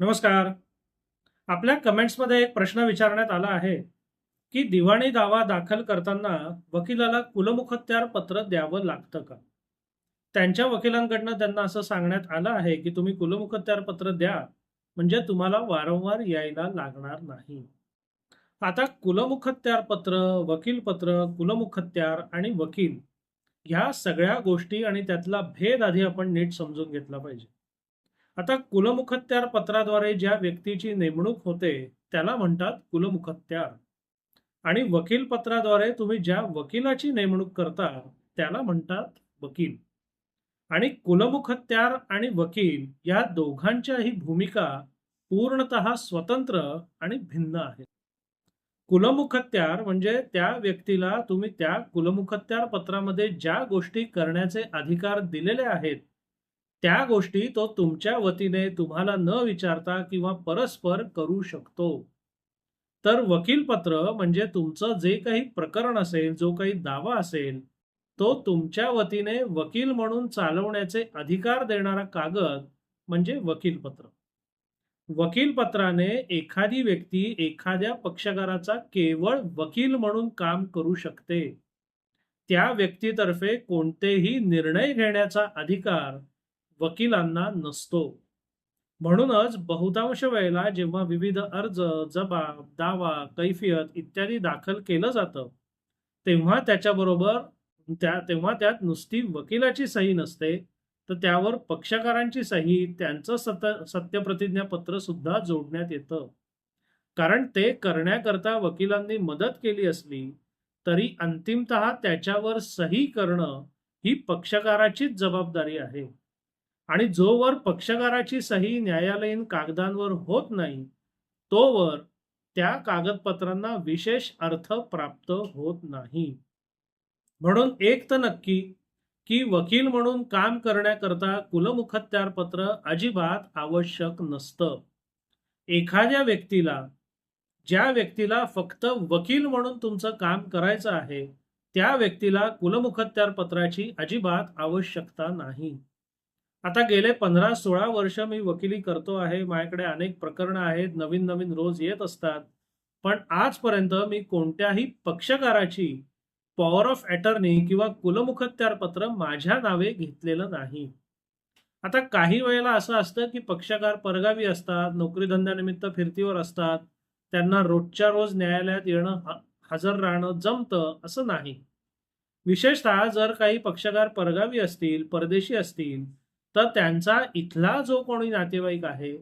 नमस्कार. आपल्या कमेंट्समध्ये एक प्रश्न विचारण्यात आला आहे, की दिवाणी दावा दाखल करताना वकिलाला कुलमुखत्यार पत्र द्यावं लागतं का? त्यांच्या वकिलांकडनं त्यांना असं सांगण्यात आलं आहे, की तुम्ही कुलमुखत्यार पत्र द्या, म्हणजे तुम्हाला वारंवार यायला लागणार नाही. आता कुलमुखत्यार पत्र, वकील पत्र कुलमुखत्यार आणि वकील ह्या सगळ्या गोष्टी आणि त्यातला भेद आधी आपण नीट समजून घेतला पाहिजे. आता कुलमुखत्यार पत्राद्वारे ज्या व्यक्तीची नेमणूक होते त्याला म्हणतात कुलमुखत्यार. आणि वकील पत्राद्वारे तुम्ही ज्या वकिलाची नेमणूक करता त्याला म्हणतात वकील. आणि कुलमुखत्यार आणि वकील या दोघांच्याही भूमिका पूर्णतः स्वतंत्र आणि भिन्न आहेत. कुलमुखत्यार म्हणजे त्या व्यक्तीला तुम्ही त्या कुलमुखत्यार पत्रामध्ये ज्या गोष्टी करण्याचे अधिकार दिलेले आहेत त्या गोष्टी तो तुमच्या वतीने तुम्हाला न विचारता किंवा परस्पर करू शकतो. तर वकीलपत्र म्हणजे तुमचं जे काही प्रकरण असेल जो काही दावा असेल तो तुमच्या वतीने वकील म्हणून चालवण्याचे अधिकार देणारा कागद म्हणजे वकीलपत्र. वकीलपत्राने एखादी व्यक्ती एखाद्या पक्षकाराचा केवळ वकील म्हणून काम करू शकते. त्या व्यक्तीतर्फे कोणतेही निर्णय घेण्याचा अधिकार वकिलांना नसतो. म्हणूनच बहुतांश वेळेला जेव्हा विविध अर्ज जबाब दावा कैफियत इत्यादी दाखल केलं जातं तेव्हा त्याच्याबरोबर त्या तेव्हा त्यात नुसती वकिलाची सही नसते तर त्यावर पक्षकारांची सही त्यांचं सत सत्यप्रतिज्ञापत्र सुद्धा जोडण्यात येतं. कारण ते करण्याकरता वकिलांनी मदत केली असली तरी अंतिमतः त्याच्यावर सही करणं ही पक्षकाराचीच जबाबदारी आहे. आणि जोवर पक्षकाराची सही न्यायालयीन कागदांवर होत नाही तोवर त्या कागदपत्रांना विशेष अर्थ प्राप्त होत नाही. म्हणून एक तर नक्की की वकील म्हणून काम करण्याकरता कुलमुखत्यार पत्र अजिबात आवश्यक नसतं. एखाद्या व्यक्तीला ज्या व्यक्तीला फक्त वकील म्हणून तुमचं काम करायचं आहे त्या व्यक्तीला कुलमुखत्यारपत्राची अजिबात आवश्यकता नाही. आता गेले पंधरा सोळा वर्ष मी वकिली करतो आहे माझ्याकडे अनेक प्रकरणं आहेत नवीन नवीन रोज येत असतात. पण आजपर्यंत मी कोणत्याही पक्षकाराची पॉवर ऑफ अटर्नी किंवा कुलमुखत्यार पत्र माझ्या नावे घेतलेलं नाही. आता काही वेळेला असं असतं की पक्षकार परगावी असतात नोकरी धंद्यानिमित्त फिरतीवर असतात त्यांना रोजच्या रोज न्यायालयात येणं हजर राहणं जमतं असं नाही. विशेषतः जर काही पक्षकार परगावी असतील परदेशी असतील तर त्यांचा इथला जो कोणी नातेवाईक आहे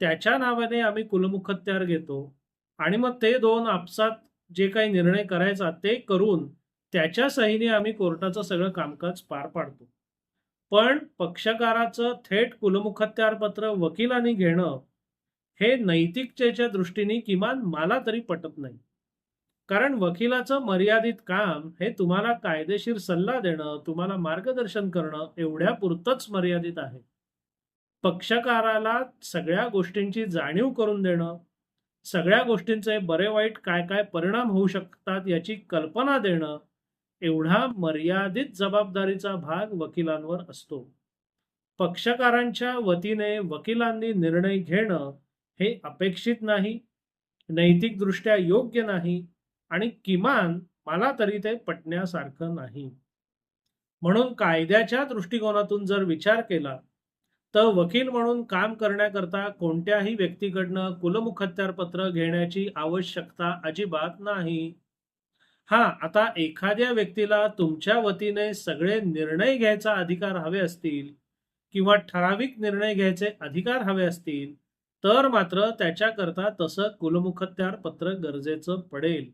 त्याच्या नावाने आम्ही कुलमुखत्यार घेतो. आणि मग ते दोन आपसात जे काही निर्णय करायचा ते करून त्याच्या सहीने आम्ही कोर्टाचं सगळं कामकाज पार पाडतो. पण पक्षकाराचं थेट कुलमुखत्यार पत्र वकिलांनी घेणं हे नैतिकतेच्या दृष्टीने किमान मला तरी पटत नाही. कारण वकिलाचं मर्यादित काम हे तुम्हाला कायदेशीर सल्ला देणं तुम्हाला मार्गदर्शन करणं एवढ्या पुरतंच मर्यादित आहे. पक्षकाराला सगळ्या गोष्टींची जाणीव करून देणं सगळ्या गोष्टींचे बरे वाईट काय काय परिणाम होऊ शकतात याची कल्पना देणं एवढा मर्यादित जबाबदारीचा भाग वकिलांवर असतो. पक्षकारांच्या वतीने वकिलांनी निर्णय घेणं हे अपेक्षित नाही नैतिकदृष्ट्या योग्य नाही आणि किमान मला तरी ते पटण्यासारखं नाही. म्हणून कायद्याच्या दृष्टिकोनातून जर विचार केला तर वकील म्हणून काम करण्याकरता कोणत्याही व्यक्तीकडनं कुलमुखत्यार पत्र घेण्याची आवश्यकता अजिबात नाही. हा आता एखाद्या व्यक्तीला तुमच्या वतीने सगळे निर्णय घ्यायचा अधिकार हवे असतील किंवा ठराविक निर्णय घ्यायचे अधिकार हवे असतील तर मात्र त्याच्याकरता तसं कुलमुखत्यार पत्र गरजेचं पडेल.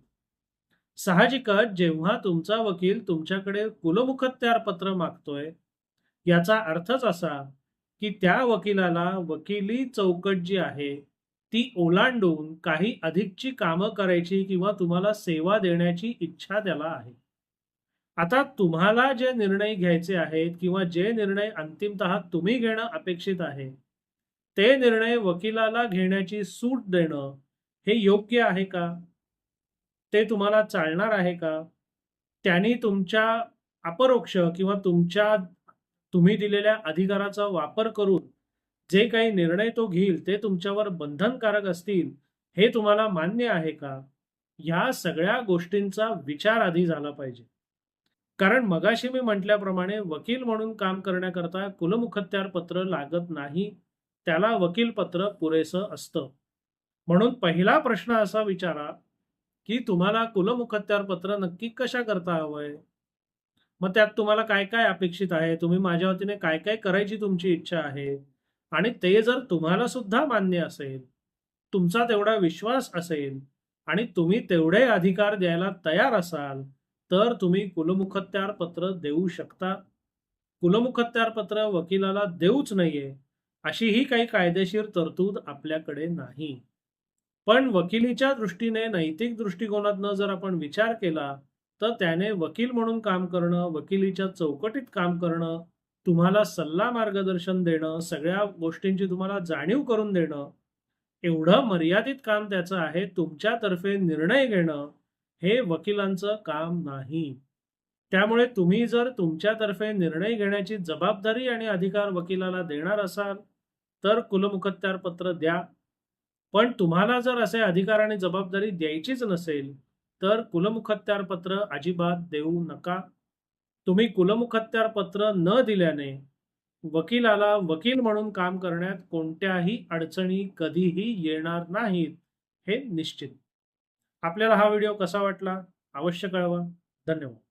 साहजिकच जेव्हा तुमचा वकील तुमच्याकडे कुलमुखत्यार पत्र मागतोय याचा अर्थच असा की त्या वकिलाला वकिली चौकट जी आहे ती ओलांडून काही अधिकची कामं करायची किंवा तुम्हाला सेवा देण्याची इच्छा त्याला आहे. आता तुम्हाला जे निर्णय घ्यायचे आहेत किंवा जे निर्णय अंतिमतः तुम्ही घेणं अपेक्षित आहे ते निर्णय वकिलाला घेण्याची सूट देणं हे योग्य आहे का? ते तुम्हाला चालणार आहे का? त्यांनी तुमच्या अपरोक्ष किंवा तुमच्या तुम्ही दिलेल्या अधिकाराचा वापर करून जे काही निर्णय तो घेईल ते तुमच्यावर बंधनकारक असतील हे तुम्हाला मान्य आहे का? ह्या सगळ्या गोष्टींचा विचार आधी झाला पाहिजे. कारण मगाशी मी म्हटल्याप्रमाणे वकील म्हणून काम करण्याकरता कुलमुखत्यार पत्र लागत नाही त्याला वकील पत्र पुरेसं असतं. म्हणून पहिला प्रश्न असा विचारा की तुम्हाला कुलमुखत्यार पत्र नक्की कशा करता हवंय? मग त्यात तुम्हाला काय काय अपेक्षित आहे? तुम्ही माझ्या वतीने काय काय करायची तुमची इच्छा आहे? आणि ते जर तुम्हाला सुद्धा मान्य असेल तुमचा तेवढा विश्वास असेल आणि तुम्ही तेवढे अधिकार द्यायला तयार असाल तर तुम्ही कुलमुखत्यार पत्र देऊ शकता. कुलमुखत्यार पत्र वकिलाला देऊच नाहीये अशी ही काही कायदेशीर तरतूद आपल्याकडे नाही. पण वकिलीच्या दृष्टीने नैतिक दृष्टिकोनातनं जर आपण विचार केला तर त्याने वकील म्हणून काम करणं वकिलीच्या चौकटीत काम करणं तुम्हाला सल्ला मार्गदर्शन देणं सगळ्या गोष्टींची तुम्हाला जाणीव करून देणं एवढं मर्यादित काम त्याचं आहे तुमच्यातर्फे निर्णय घेणं हे वकिलांचं काम नाही. त्यामुळे तुम्ही जर तुमच्यातर्फे निर्णय घेण्याची जबाबदारी आणि अधिकार वकिलाला देणार असाल तर कुलमुखत्यारपत्र द्या. पण तुम्हाला जर असे अधिकार आणि जबाबदारी द्यायचीच नसेल तर कुलमुखत्यारपत्र अजिबात देऊ नका. तुम्ही कुलमुखत्यारपत्र न दिल्याने वकिलाला वकील म्हणून काम करण्यात कोणत्याही अडचणी कधीही येणार नाहीत हे निश्चित. आपल्याला हा व्हिडिओ कसा वाटला? अवश्य कळवा. धन्यवाद.